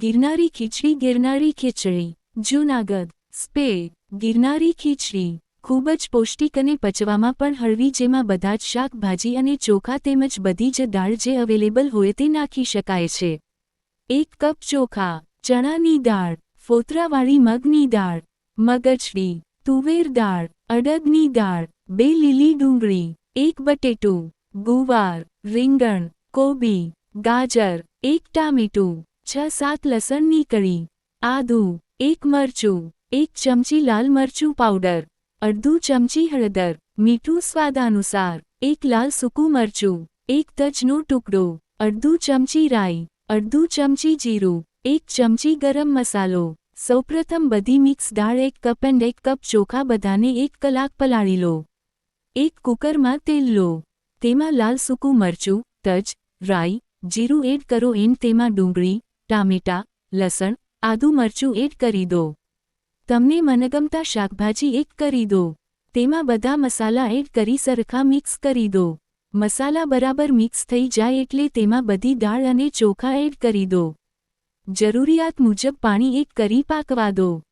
ગિરનારી ખીચડી ગિરનારી ખીચડી જૂનાગઢ સ્પે ગિરનારી ખીચડી ખૂબ જ પૌષ્ટિક અને પચવામાં પણ હળવી જેમાં બધા જ શાકભાજી અને ચોખા તેમજ બધી જ દાળ જે અવેલેબલ હોય તે નાખી શકાય છે. એક કપ ચોખા, ચણાની દાળ, ફોતરાવાળી મગની દાળ મગજડી તુવેર દાળ, અડદની દાળ, બે લીલી ડુંગળી, એક બટેટું, ગુવાર, રીંગણ, કોબી, ગાજર, એક ટામેટું છ સાત લસણની કળી, આદુ, એક મરચું, એક ચમચી લાલ મરચું પાવડર, અડધું ચમચી હળદર, મીઠું સ્વાદાનુસાર, એક લાલ સૂકું મરચું, એક તજનો ટુકડો, અડધું ચમચી રાઈ, અડધું ચમચી જીરું, એક ચમચી ગરમ મસાલો. સૌપ્રથમ બધી મિક્સ દાળ એક કપ એન્ડ એક કપ ચોખા બધાને એક કલાક પલાળી લો. એક કુકરમાં તેલ લો. તેમાં લાલ સૂકું મરચું, તજ, રાઈ, જીરું એડ કરો એન્ડ તેમાં ડુંગળી ટામેટા, લસણ, આદુ મરચું એડ કરી દો. તમને મનગમતા શાકભાજી એડ કરી દો. તેમાં બધા મસાલા એડ કરી સરખા મિક્સ કરી દો. મસાલા બરાબર મિક્સ થઈ જાય એટલે તેમાં બધી દાળ અને ચોખા એડ કરી દો. જરૂરિયાત મુજબ પાણી એડ કરી પાકવા દો.